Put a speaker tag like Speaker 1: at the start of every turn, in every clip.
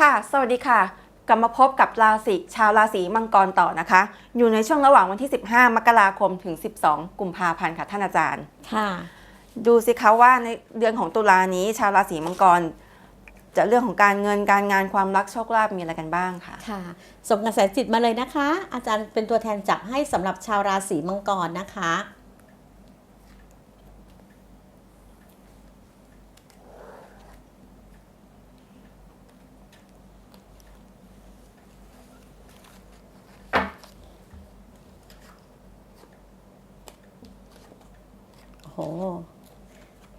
Speaker 1: ค่ะ สวัสดีค่ะ กลับมาพบกับราศีชาวราศีมังกรต่อนะคะ อยู่ในช่วงระหว่างวันที่ 15 มกราคมถึง 12 กุมภาพันธ์ค่ะท่านอาจารย์
Speaker 2: ค่ะ
Speaker 1: ดูสิคะว่าในเดือนของตุลานี้ ชาวราศีมังกร จะเรื่องของการเงินการงานความรักโชคลาภมีอะไรกันบ้างค่ะ
Speaker 2: ค่ะ ส่งกระแสจิตมาเลยนะคะ อาจารย์เป็นตัวแทนจับให้สำหรับชาวราศีมังกรนะคะ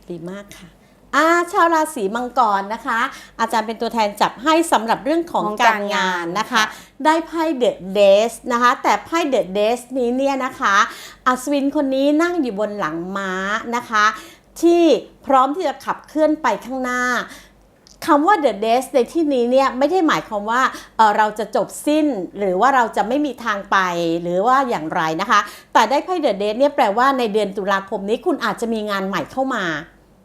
Speaker 2: ดีมากค่ะอาชาวราศีมังกรนะคะ อาจารย์เป็นตัวแทนจับให้สำหรับเรื่องของ
Speaker 1: ของ
Speaker 2: กา
Speaker 1: การ
Speaker 2: รงางา
Speaker 1: นน
Speaker 2: นะคะ
Speaker 1: ค่ะ
Speaker 2: ได้ไพ่เดอะเดสนะคะ แต่ไพ่เดอะเดสนี้เนี่ยนะคะอัศวินคนนี้นั่งอยู่บนหลังม้านะคะ ที่พร้อมที่จะขับเคลื่อนไปข้างหน้า คำว่า the death ในที่นี้เนี่ยไม่ได้หมายความว่าเเราจะจบสิ้น หรือว่าเราจะไม่มีทางไปหรือว่าอย่างไรนะคะ แต่ได้ไพ่ the death เนี่ยแปลว่าในเดือนตุลาคมนี้คุณอาจจะมีงานใหม่เข้ามา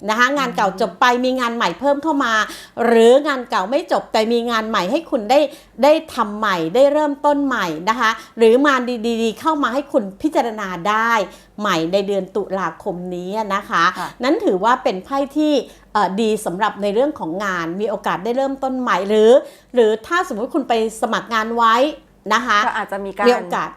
Speaker 2: นะคะงานเก่าจบไปมีงานใหม่เพิ่มเข้ามา หรืองานเก่าไม่จบแต่มีงานใหม่ให้คุณได้ได้ทำใหม่ได้เริ่มต้นใหม่นะคะหรืองานดีๆ เข้ามาให้คุณพิจารณาได้ใหม่ในเดือนตุลาคมนี้นะคะ
Speaker 1: ค่ะ
Speaker 2: นั้นถือว่าเป็นไพ่ที่เอ่อดีสำหรับในเรื่องของงานมีโอกาสได้เริ่มต้นใหม่หรือ หรือถ้าสมมติคุณไปสมัครงานไว้นะคะ
Speaker 1: ก็อาจจะมีการ
Speaker 2: มีโอกาส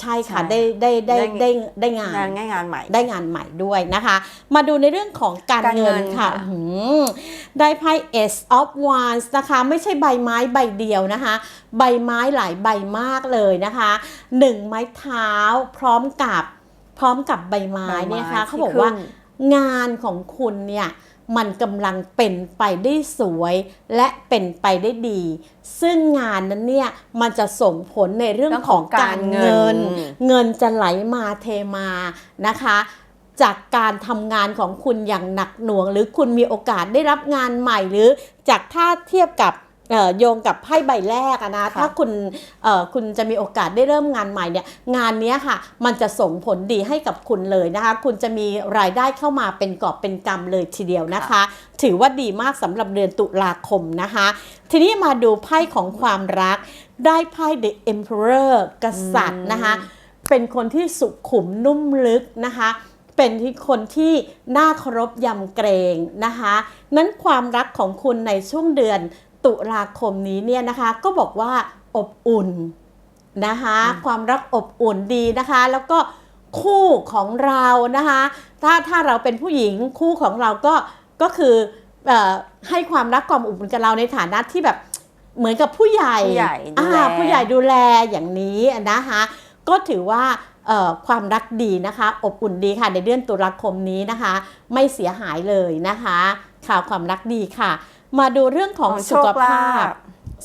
Speaker 2: ใช่ค่ะ
Speaker 1: ใช่
Speaker 2: ได้ได้ได้
Speaker 1: ได้
Speaker 2: ได้ได้งาน
Speaker 1: งานง่ายงานใหม่
Speaker 2: ได้งานใหม่ด้วยนะคะ มาดูในเรื่องของการ
Speaker 1: การเงิ
Speaker 2: เงิน
Speaker 1: น
Speaker 2: ค่ะ
Speaker 1: ค่ะ
Speaker 2: หืมได้ไพ่ Ace of Wands นะคะ ไม่ใช่ใบไม้ใบเดียวนะคะ ใบไม้หลายใบมากเลยนะคะหนึ่งไม้เท้าพร้อมกับพร้อมกับใบไม้
Speaker 1: ใบไม้
Speaker 2: เนี่ยนะคะเขา
Speaker 1: ที่
Speaker 2: บอกว่า
Speaker 1: ขึ้น
Speaker 2: งานของคุณเนี่ย มันกำลังเป็นไปได้สวยและเป็นไปได้ดี ซึ่งงานนั้นเนี่ยมันจะส่งผลในเรื่องของการเงิน เงินจะไหลมาเทมานะคะจากการทำงานของคุณอย่างหนักหน่วง หรือคุณมีโอกาสได้รับงานใหม่หรือจากถ้าเทียบกับเอ่อ โยงกับไพ่ใบแรกอะนะ
Speaker 1: ค่ะ
Speaker 2: ถ้าคุณเอ่อคุณจะมีโอกาสได้เริ่มงานใหม่เนี่ยงานเนี้ยค่ะมันจะส่งผลดีให้กับคุณเลยนะคะ คุณจะมีรายได้เข้ามาเป็นกอบเป็นกำเลยทีเดียวนะคะ ถือว่าดีมากสำหรับเดือนตุลาคมนะคะ ทีนี้มาดูไพ่ของความรัก ได้ไพ่ The Emperor กษัตริย์นะคะ เป็นคนที่สุขุมนุ่มลึกนะคะเป็นที่คนที่น่าเคารพยำเกรงนะคะ นั้นความรักของคุณในช่วงเดือน ตุลาคมนี้เนี่ยนะคะก็บอกว่าอบอุ่นนะคะความรักอบอุ่นดีนะคะ แล้วก็คู่ของเรานะคะถ้าถ้าเราเป็นผู้หญิงคู่ของเราก็ก็คือเออให้ความรักความอบอุ่นกับเราในฐานะที่แบบเหมือนกับผู้ใหญ่
Speaker 1: ผู้ใหญ่ดูแล
Speaker 2: อ่าผู้ใหญ่ดูแลอย่างนี้นะคะก็ถือว่าเอ่อความรักดีนะคะ อบอุ่นดีค่ะในเดือนตุลาคมนี้นะคะ ไม่เสียหายเลยนะคะ ข่าวความรักดีค่ะ มาดูเรื่องของ
Speaker 1: ของโช
Speaker 2: สุ
Speaker 1: ค
Speaker 2: ขภาพ
Speaker 1: ลาภ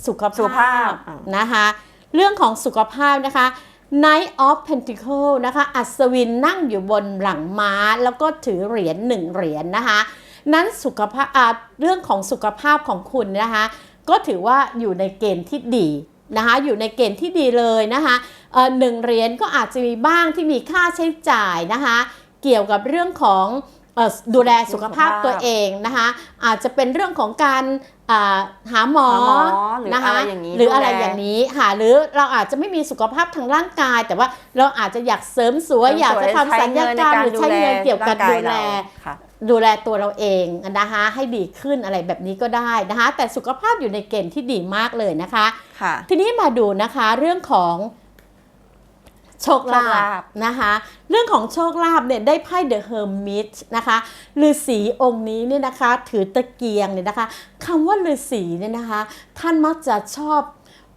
Speaker 2: สุข
Speaker 1: สุข
Speaker 2: ภา
Speaker 1: ภา
Speaker 2: พ
Speaker 1: พอะ
Speaker 2: นะคะ เรื่องของสุขภาพนะคะ Knight of Pentacle นะคะ อัศวินนั่งอยู่บนหลังม้า แล้วก็ถือเหรียญหนึ่งเหรียญนะคะ นั้นสุขภาพอ่าเรื่องของสุขภาพของคุณนะคะ ก็ถือว่าอยู่ในเกณฑ์ที่ดีนะคะ อยู่ในเกณฑ์ที่ดีเลยนะคะเอ่อหนึ่งเหรียญก็อาจจะมีบ้างที่มีค่าใช้จ่ายนะคะ เกี่ยวกับเรื่องของเอ่อ ดูแลสุขภาพตัวเองนะคะอาจจะเป็นเรื่องของการอ่าหาหมอ
Speaker 1: หาหมอหรือ
Speaker 2: นะคะ
Speaker 1: อะไรอย่างนี้
Speaker 2: หรืออะไร
Speaker 1: ดูแล
Speaker 2: อย่างนี้ค่ะหรือเราอาจจะไม่มีสุขภาพทางร่างกาย แต่ว่าเราอาจจะอยากเสริมสวย
Speaker 1: เสริมสวย
Speaker 2: อยากจะทำสัญญกรรมหรือใช้เงินเกี่ยวกับดูแล
Speaker 1: ร่างกายเราค่ะ
Speaker 2: ดูแลตัวเราเองนะคะให้ดีขึ้นอะไรแบบนี้ก็ได้นะคะแต่สุขภาพอยู่ในเกณฑ์ที่ดีมากเลยนะคะ
Speaker 1: ค่ะ
Speaker 2: ทีนี้มาดูนะคะเรื่องของ โชคลาภนะคะ เรื่องของโชคลาภเนี่ยได้ไพ่เดอะเฮอร์มิตนะคะฤาษีองค์นี้เนี่ยนะคะ ถือตะเกียงเนี่ยนะคะคำว่าฤาษีเนี่ยนะคะ ท่านมักจะชอบ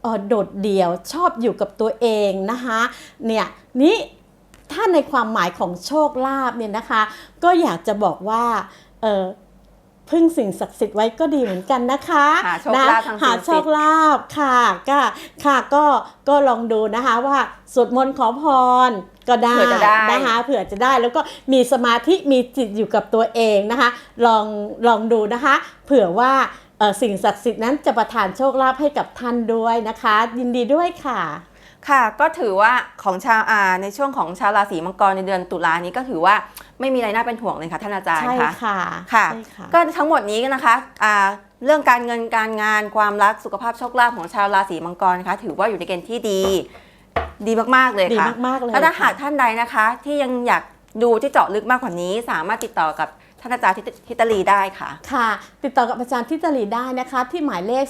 Speaker 2: ออโดดเดี่ยวชอบอยู่กับตัวเองนะคะเนี่ยนี่ถ้าในความหมายของโชคลาภเนี่ยนะคะ ก็อยากจะบอกว่าเออ พึ่งสิ่งศักดิ์สิทธิ์ไว้ก็ดีเหมือนกันนะคะ
Speaker 1: หาโชคลาภทาง
Speaker 2: หา
Speaker 1: สิ่งศักดิ์
Speaker 2: โช
Speaker 1: สิท
Speaker 2: ค
Speaker 1: ธิ์
Speaker 2: ลาภค่ะก็ค่ะก็ก็ลองดูนะคะว่าสวดมนต์ขอพรก็ได้
Speaker 1: เผื่อจะได้
Speaker 2: นะคะเผื่อจะได้แล้วก็มีสมาธิมีจิตอยู่กับตัวเองนะคะ ลองลองดูนะคะ เผื่อว่าเอ่อสิ่งศักดิ์สิทธิ์นั้นจะประทานโชคลาภให้กับท่านด้วยนะคะ ยินดีด้วยค่ะ
Speaker 1: ค่ะ ก็ถือว่าของชาวอาในช่วงของชาวราศีมังกรในเดือนตุลานี้ก็ถือว่าไม่มีอะไรน่าเป็นห่วงเลยค่ะท่านอาจารย์
Speaker 2: ใช่
Speaker 1: ค่ะ
Speaker 2: ค่ะ
Speaker 1: ค่ะ
Speaker 2: ใช่ค่ะ
Speaker 1: ก็ทั้งหมดนี้นะคะอ่าเรื่องการเงินการงานความรักสุขภาพโชคลาภของชาวราศีมังกรนะคะถือว่าอยู่ในเกณฑ์ที่ดี ดีมากๆเลย
Speaker 2: ดี
Speaker 1: ค่ะ
Speaker 2: มากๆเลย
Speaker 1: แล้วถ้า
Speaker 2: ค่ะ
Speaker 1: หากท่านใดนะคะ ที่ยังอยากดูที่เจาะลึกมากกว่านี้ สามารถติดต่อกับ ท่านอาจารย์ทิตทิตลีได้ค่ะ
Speaker 2: ค่ะ ติดต่อกับอาจารย์ทิตลีได้นะคะ ที่หมายเลข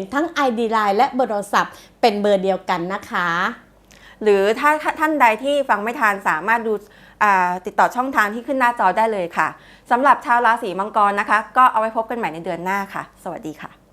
Speaker 2: 0841898051 ทั้ง ID Line และเบอร์โทรศัพท์เป็นเบอร์เดียวกันนะคะ
Speaker 1: หรือถ้าท่านใดที่ฟังไม่ทันสามารถดูอ่าติดต่อช่องทางที่ขึ้นหน้าจอได้เลยค่ะสำหรับชาวราศีมังกรนะคะ ก็เอาไว้พบกันใหม่ในเดือนหน้าค่ะ สวัสดีค่ะ